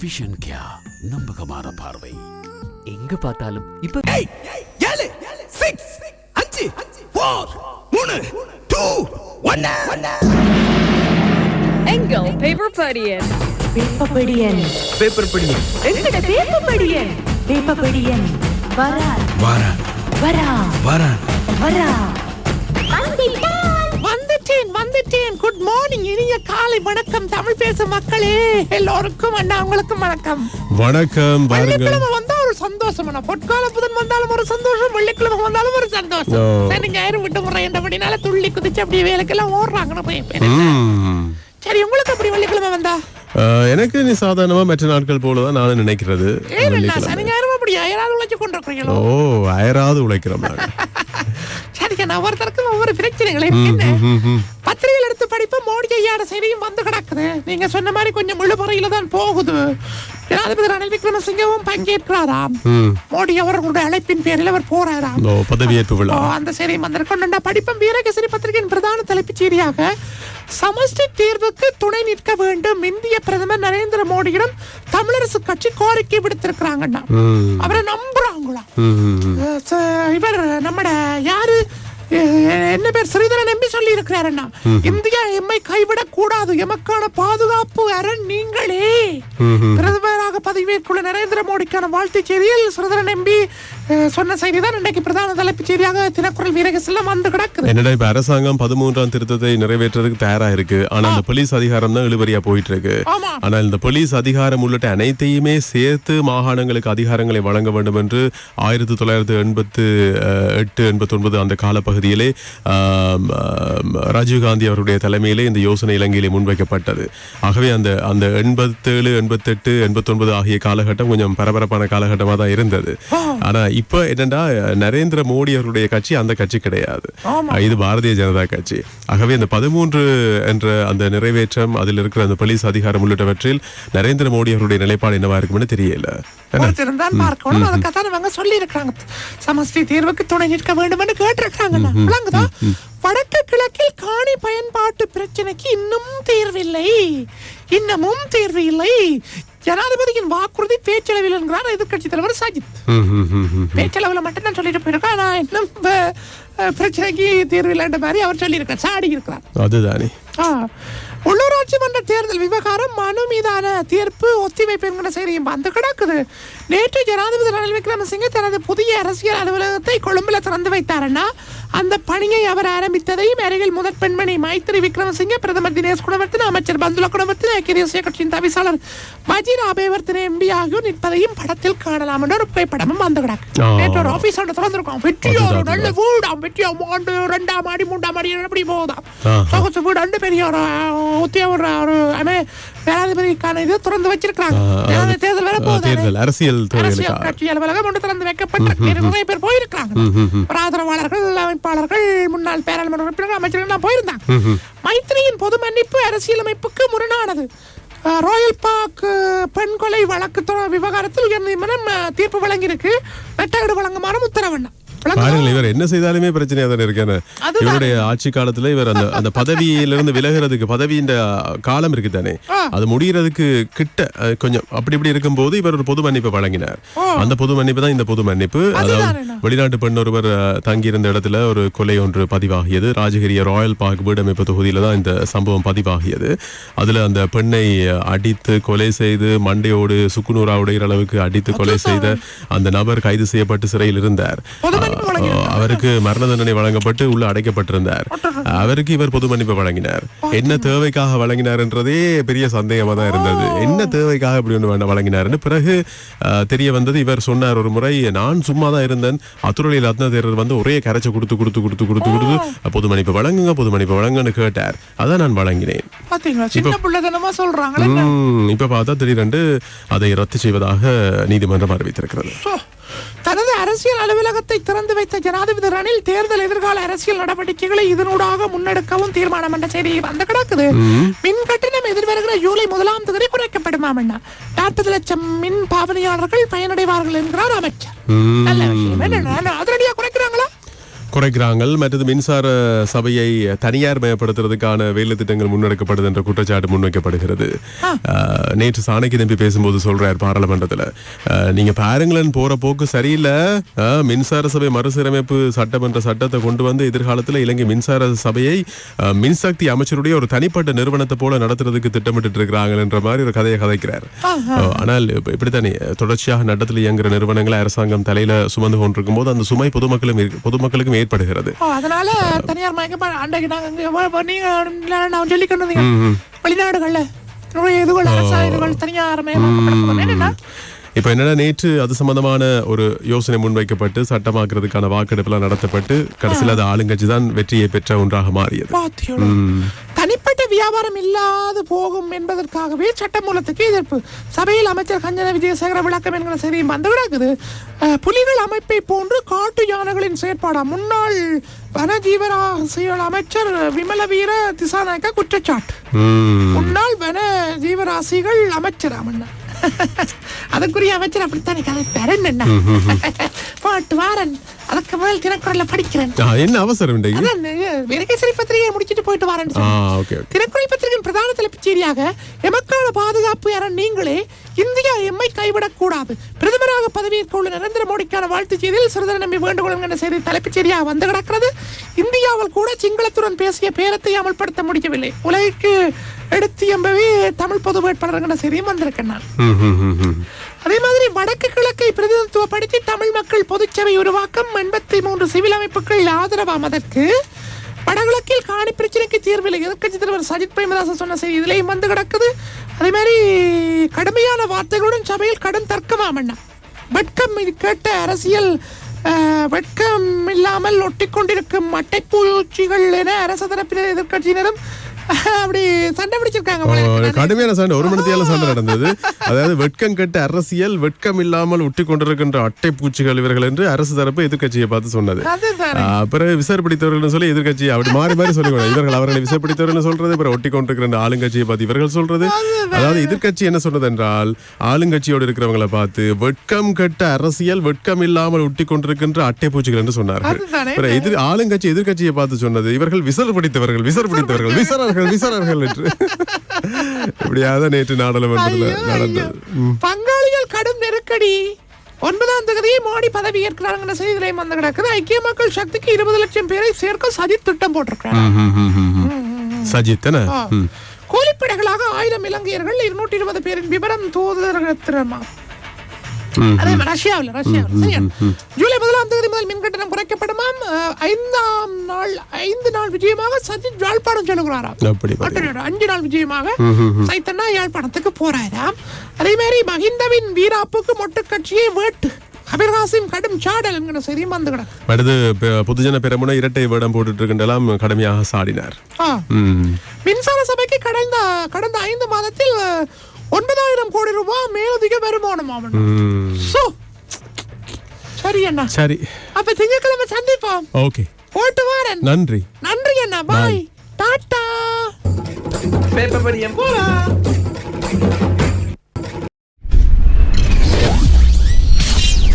Vision கியா நம்பகமான பார்வை. எங்க பார்த்தாலும் இப்ப ஏழு சிக்ஸ் அஞ்சு ஃபோர் மூணு டூ ஒன்னு. எங்கள் பேப்பர் படியன்? வேப்பப்படியன் பேப்பர் படி எங்கட வேப்பப்படியன் வேப்பப்படியன் வரா வாரா வரா வாரா வரா வந்துட்டேன் குட் மார்னிங் இனிய காலை வணக்கம். தமிழ் பேசும் மக்களே எல்லோருக்கும் அண்ணா உங்களுக்கும் வணக்கம். வணக்கம் வெள்ளிக்கிழமை வந்தா ஒரு சந்தோஷம் அண்ணா. பொற்கால புதன் வந்தாலும் ஒரு சந்தோஷம் வெள்ளிக்கிழமை வந்தாலும் ஒரு சந்தோஷம். சரி ஞாயிறு விட்டு முறை என்றபடினால துள்ளி குதிச்சு அப்படியே வேலைக்கெல்லாம் ஓடுறாங்க நிறைய பேர். ம். சரி உங்களுக்கு அப்படி வெள்ளிக்கிழமை வந்தா? எனக்கு நீ சாதாரணமா மற்ற நாட்கள் போலதான் நானும் நினைக்கிறது. சனி ஞாயிறு அப்படி யாராவது உழைச்சு கொண்டிருக்கிறீங்களோ? ஓ அயராது உழைக்கிறோம் அண்ணா ஒவ்வொருத்தருக்கும் ஒவ்வொரு பிரச்சனைகள் ம். பத்திரிகைகள் எடுத்து படிப்ப மோடி ஐயாட செய்தியும் வந்து கிடக்குது. நீங்க சொன்ன மாதிரி கொஞ்சம் இழுபறையில தான் போகுது. ஜனாதிபதி ரணில் விக்ரமசிங்கவும் பங்கேற்கிறாராம். மோடி அவர்களுடைய அழைப்பின் பேரில் அவர் போறாராம் பதவியேற்பு விழா. அந்த செய்தியும் வந்திருக்கோம் படிப்பம் வீரகேசரி பத்திரிகையின் பிரதான தலைப்புச் செய்தியாக சமஷ்டி தீர்வுக்கு துணை நிற்க வேண்டும். இந்திய பிரதமர் நரேந்திர மோடியிடம் தமிழரசு கட்சி கோரிக்கை விடுத்திருக்கிறாங்கண்ணா. அவரை ச- இவர் நம்மட என்ன பேர் ஸ்ரீதரன் எம்பி சொல்லி இருக்கிறாருன்னா இந்தியா எம்மை கைவிடக் கூடாது எமக்கான பாதுகாப்பு அரண் நீங்களே. பிரதமராக பதவியேற்றுள்ள நரேந்திர மோடிக்கான வாழ்த்துச் செய்தியில் ஸ்ரீதரன் எம்பி சொன்ன செய்தி தான் இன்றைக்கு பிரதான தலைப்புச் செய்தியாக தினக்குரல் வீரகசெல்லாம் வந்து கிடக்குது. என்னடா இப்ப அரசாங்கம் பதிமூன்றாம் திருத்தத்தை நிறைவேற்றுறதுக்கு தயாரா இருக்கு ஆனா இந்த போலீஸ் அதிகாரம் தான் இழுபறியா போயிட்டு இருக்கு. ஆனால் இந்த போலீஸ் அதிகாரம் உள்ளிட்ட அனைத்தையுமே சேர்த்து மாகாணங்களுக்கு அதிகாரங்களை வழங்க வேண்டும் என்று ஆயிரத்தி தொள்ளாயிரத்தி எண்பத்து எட்டு எண்பத்தி ஒன்பது அந்த காலப்பகுதியிலே ராஜீவ்காந்தி அவருடைய தலைமையிலே இந்த யோசனை இலங்கையிலே முன்வைக்கப்பட்டது. ஆகவே அந்த அந்த எண்பத்தேழு எண்பத்தெட்டு எண்பத்தொன்பது ஆகிய காலகட்டம் கொஞ்சம் பரபரப்பான காலகட்டமா தான் இருந்தது ஆனா இப்ப என்னன்னா நரேந்திர மோடி அவருடைய கட்சி அந்த கட்சி கிடையாது. இது பாரதிய ஜனதா கட்சி. ஆகவே அந்த பதிமூன்று என்ற அந்த நிறைவேற்றம் அதில் இருக்கிற அந்த போலீஸ் அதிகாரம் உள்ளிட்டவற்றில் நரேந்திர மோடி அவருடைய நிலைப்பாடு என்னவா இருக்கும்னு தெரியல. பார்க்கணும். அதுக்காக இவங்க சொல்லி இருக்காங்க சமஸ்தி தேர்வுக்கு துணை நிற்க வேண்டும் என்று கேட்டிருக்காங்க வடக்கு கிழக்கில் காணி பயன்பாட்டு பிரச்சனைக்கு இன்னும் தீர்வில்லை. இன்னமும் தீர்வு இல்லை ஜனாதிபதியின் வாக்குறுதி பேச்சளவில் என்கிறார் எதிர்க்கட்சி தலைவர் சஜித். பேச்சளவில் மட்டும் தான் சொல்லிட்டு போயிருக்கோம் ஆனா இன்னும் பிரச்சனைக்கு தீர்வு இல்லைன்ற மாதிரி அவர் சொல்லியிருக்கார் சாடி இருக்கிறார் அதுதானே. உள்ளூராட்சி மன்ற தேர்தல் விவகாரம் மனு மீதான தீர்ப்பு ஒத்திவைப்பு என்கிற செய்தியும் வந்து கிடக்குது நேற்று ஜனாதிபதி ரணில் விக்ரமசிங்கே தனது புதிய அரசியல் அலுவலகத்தை கொழும்புல திறந்து வைத்தாருன்னா அந்த பணியை அவர் ஆரம்பித்ததையும் அருகில் முதற் பெண்மணி மைத்திரி விக்ரமசிங்கே பிரதமர் தினேஷ் குணவர்த்தன அமைச்சர் பந்துல குணவர்த்தன ஐக்கிய தேசிய கட்சியின் தவிசாளர் வஜீர் அபேவர்த்தன எம்பி ஆகியோர் நிற்பதையும் படத்தில் காணலாம் என்ற ஒரு புகைப்படமும் வந்து கிடக்கு. நேற்று ஒரு ஆபீஸ் ஒன்று திறந்திருக்கோம். வெற்றியோ அதுதான், நல்ல வீடாம் வெற்றியோ? ஆண்டு ரெண்டாம் மாடி மூன்றாம் மாடி எப்படி போகுதாம் ஆஹா. சொகுசு வீடு ரெண்டு பெரிய ஒரு ஒரு ஜனாதிபதிக்கான இது திறந்து வச்சிருக்காங்க ஜனாதிபதி தேர்தல் போகுது தேர்தல் அரசியல் அரசியல் கட்சி அலுவலகம் ஒன்று திறந்து வைக்கப்பட்டிருக்கு நிறைய பேர் போயிருக்காங்க ஆதரவாளர்கள் அமைப்பாளர்கள் முன்னாள் பேராளுமன்ற உறுப்பினர்கள் அமைச்சர்கள் எல்லாம் போயிருந்தாங்க மைத்திரியின் பொது மன்னிப்பு அரசியலமைப்புக்கு முரணானது. ராயல் பார்க் பெண் கொலை வழக்கு விவகாரத்தில் உயர்நீதிமன்றம் தீர்ப்பு வழங்கியிருக்கு. வெட்டகடு வழங்குமாறும் உத்தரவண்ணா பாருங்கள் இவர் என்ன செய்தாலுமே பிரச்சனையா தானே இருக்கேன். இவருடைய ஆட்சி காலத்துல இவர் அந்த அந்த பதவியிலிருந்து விலகிறதுக்கு பதவியின் காலம் இருக்கு தானே. அது முடியறதுக்கு கிட்ட கொஞ்சம் அப்படி இப்படி இருக்கும்போது இவர் ஒரு பொது மன்னிப்பு வழங்கினார். அந்த பொது மன்னிப்பு தான் இந்த பொது மன்னிப்பு. அதாவது வெளிநாட்டு பெண் ஒருவர் தங்கியிருந்த இடத்துல ஒரு கொலை ஒன்று பதிவாகியது. ராஜகிரிய ராயல் பார்க் வீடமைப்பு தொகுதியில தான் இந்த சம்பவம் பதிவாகியது. அதுல அந்த பெண்ணை அடித்து கொலை செய்து மண்டையோடு சுக்குநூறா உடைகிற அளவுக்கு அடித்து கொலை செய்த அந்த நபர் கைது செய்யப்பட்டு சிறையில் இருந்தார். அவருக்கு மரண தண்டனை வழங்கப்பட்டு உள்ள அடைக்கப்பட்டிருந்தார். அவருக்கு இவர் பொது மன்னிப்பு வழங்கினார். என்ன தேவைக்காக வழங்கினார்ன்றதே பெரிய சந்தேகமா தான் இருந்தது. என்ன தேவைக்காக இப்படி ஒன்று வழங்கினார்னு பிறகு தெரிய வந்தது இவர் சொன்னார் ஒரு முறை நான் சும்மா தான் இருந்தேன். அத்துறையில் ரத்ன தேரர் வந்து ஒரே கரைச்சை கொடுத்து கொடுத்து கொடுத்து கொடுத்து கொடுத்து பொது மன்னிப்பு வழங்குங்க பொது மன்னிப்பு வழங்குன்னு கேட்டார். அதான் நான் வழங்கினேன். இப்ப பார்த்தா திடீரென்று அதை ரத்து செய்வதாக நீதிமன்றம் அறிவித்திருக்கிறது. தனது அரசியல் அலுவலகத்தை திறந்து வைத்த ஜனாதிபதி ரணில் தேர்தல் எதிர்கால அரசியல் நடவடிக்கைகளை இதனூடாக முன்னெடுக்கவும் தீர்மானம் என்ற செய்தி வந்து கிடக்குது. மின் கட்டணம் எதிர்வருகிற ஜூலை முதலாம் தேதி குறைக்கப்படுமாம் என்ன நாற்பது லட்சம் மின் பாவனையாளர்கள் பயனடைவார்கள் என்கிறார் அமைச்சர். நல்ல விஷயம். என்ன அதிரடியா குறைக்கிறாங்களா குறைக்கிறாங்க மற்றது மின்சார சபையை தனியார் மயப்படுத்துறதுக்கான வேலை திட்டங்கள் முன்னெடுக்கப்படுது என்ற குற்றச்சாட்டு முன்வைக்கப்படுகிறது. நேற்று சாணக்கி தம்பி பேசும்போது சொல்றார் பாராளுமன்றத்துல. நீங்க பாருங்களேன் போற போக்கு சரியில்லை. மின்சார சபை மறுசீரமைப்பு சட்டம் என்ற சட்டத்தை கொண்டு வந்து எதிர்காலத்துல இலங்கை மின்சார சபையை மின்சக்தி அமைச்சருடைய ஒரு தனிப்பட்ட நிறுவனத்தை போல நடத்துறதுக்கு திட்டமிட்டு இருக்கிறாங்க என்ற மாதிரி ஒரு கதையை கதைக்கிறார். ஆனால் இப்ப இப்படித்தானே தொடர்ச்சியாக நட்டத்தில் இயங்குற நிறுவனங்களை அரசாங்கம் தலையில சுமந்து கொண்டிருக்கும் போது அந்த சுமை பொதுமக்களும் பொதுமக்களுக்கும் ஏற்படுகிறது ஓ, அதனால தனியார் மயக்க நீங்க நான் சொல்லி கொண்டீங்க வெளிநாடுகள்ல இதுகள் அரசாங்க இதுகள் தனியார் என்னன்னா இப்ப என்னன்னா நேற்று அது சம்பந்தமான ஒரு யோசனை முன்வைக்கப்பட்டு சட்டமாக்குறதுக்கான வாக்கெடுப்புலாம் நடத்தப்பட்டு கடைசியில் அது ஆளுங்கட்சி தான் வெற்றியை பெற்ற ஒன்றாக மாறியது. தனிப்பட்ட வியாபாரம் இல்லாது போகும் என்பதற்காகவே சட்டமூலத்துக்கு எதிர்ப்பு. சபையில் அமைச்சர் கஞ்சன விஜயசேகர விளக்கம் என்கிற செய்தியும் வந்து கிடக்குது புலிகள் அமைப்பை போன்று காட்டு யானைகளின் செயற்பாடா? முன்னாள் வனஜீவராசிகள் அமைச்சர் விமலவீர திசாநாயக்க குற்றச்சாட்டு. முன்னாள் வன ஜீவராசிகள் அமைச்சர் அவன் அதுக்குரிய அமைச்சர் அப்படித்தானே கதைப்பார் என்ன பாட்டு வாரன். அதுக்கு மேல் தினக்குறள்ல படிக்கிறேன். என்ன அவசரம் விரகேசரி பத்திரிகையை முடிச்சிட்டு போயிட்டு வரேன் தினக்குறள் பத்திரிகையின் பிரதான தலைப்புச் செய்தியாக எமக்கான பாதுகாப்பு என நீங்களே இந்தியா எம்மை கைவிடக் கூடாது பிரதமராக பதவியேற்க உள்ள நரேந்திர மோடிக்கான வாழ்த்துச் செய்தியில் சிறிதர் நம்பி வேண்டுகோள் என்ற செய்தி தலைப்புச் செய்தியாக வந்து கிடக்கிறது. இந்தியாவில் கூட சிங்களத்துடன் பேசிய பேரத்தை அமல்படுத்த முடியவில்லை. உலகிற்கு எடுத்து எம்பவே தமிழ் பொது வேட்பாளர் என்ற செய்தியும் வந்திருக்கேன் நான். அதே மாதிரி வடக்கு கிழக்கை பிரதிநிதித்துவப்படுத்தி தமிழ் மக்கள் பொதுச்சபை உருவாக்கம் எண்பத்தி மூன்று சிவில் அமைப்புகள் ஆதரவாம் அதற்கு வடகிழக்கில் காணி பிரச்சனைக்கு தீர்வில்லை எதிர்க்கட்சி தலைவர் சஜித் பிரேமதாசன் சொன்ன செய்தி இதுலயும் வந்து கிடக்குது. அதே மாதிரி கடுமையான வார்த்தைகளுடன் சபையில் கடும் தர்க்கமாம் வெட்கம் இது கேட்ட அரசியல் வெட்கம் இல்லாமல் ஒட்டிக்கொண்டிருக்கும் அட்டைப்பூச்சிகள் என அரசு தரப்பினர் எதிர்க்கட்சியினரும் அப்படி சண்டை பிடிச்சிருக்காங்க. கடுமையான சண்டை. ஒரு மணி நேரம் சண்டை நடந்தது. அதாவது வெட்கம் கெட்ட அரசியல் வெட்கம் இல்லாமல் ஒட்டி கொண்டிருக்கின்ற அட்டை பூச்சிகள் இவர்கள் என்று அரசு தரப்பு எதிர்க்கட்சியை பார்த்து சொன்னது. பிறகு விசார பிடித்தவர்கள் சொல்லி எதிர்க்கட்சி அப்படி மாறி மாறி சொல்லிக்கணும் இவர்கள் அவர்களை விசார பிடித்தவர்கள் சொல்றது பிறகு ஒட்டி கொண்டிருக்கிற ஆளுங்கட்சியை பார்த்து இவர்கள் சொல்றது. அதாவது எதிர்க்கட்சி என்ன சொன்னது என்றால் ஆளுங்கட்சியோடு இருக்கிறவங்களை பார்த்து வெட்கம் கெட்ட அரசியல் வெட்கம் இல்லாமல் ஒட்டி கொண்டிருக்கின்ற அட்டை பூச்சிகள் என்று சொன்னார்கள். எதிர் ஆளுங்கட்சி எதிர்க்கட்சியை பார்த்து சொன்னது இவர்கள் விசர் பிடித்தவர்கள் விசர் பிடித்தவர்கள் விசரர்கள் விசரர்கள் என்று. இப்படியாக நேற்று நாடாளுமன்றத்தில். நடந்தது பங்காளிகள் கடும் நெருக்கடி. ஒன்பதாம் தேதியை மோடி பதவி ஏற்கிறாங்கிற செய்தியிலையும் வந்து கிடக்குது. ஐக்கிய மக்கள் சக்திக்கு இருபது லட்சம் பேரை சேர்க்க சஜித் திட்டம் போட்டிருக்கிறார். சஜித். கூலிப்படைகளாக ஆயிரம் இலங்கையர்கள் இருநூற்றி இருபது பேரின் விவரம் தூதரகத்திரமா அதே ரஷ்யாவில் ரஷ்யாவில் ஜூலை முதலாம் தேதி முதல் மின் கட்டணம் குறைக்கப்படுமாம் அஹ், ஐந்தாம் நாள் ஐந்து நாள் விஜயமாக சஜித் யாழ்ப்பாணம் செல்கிறாராம் அஞ்சு நாள் விஜயமாக சைத்தன்னா யாழ்ப்பாணத்துக்கு போறாராம் அதே மாதிரி மஹிந்தவின் வீராப்புக்கு மொட்டு கட்சியை வேட்டு. கபிர்ஹாசிம் கடும் சாடல் என்கிற வந்து கிடக்கு. அடுத்து பொதுஜன பெரமுன இரட்டை வேடம் போட்டுட்டு இருக்கின்றலாம் கடுமையாக சாடினார். மின்சார சபைக்கு கடந்த கடந்த ஐந்து மாதத்தில் ஒன்பதாயிரம் கோடி ரூபாய் மேலதிக வருமானம் ஆவணும். அண்ணா. சரி. அப்ப திங்கட்கிழமை சந்திப்போம். ஓகே. போட்டு வாரன். நன்றி. நன்றி அண்ணா. பாய். டாட்டா. பேப்பர் படியம். போலாம்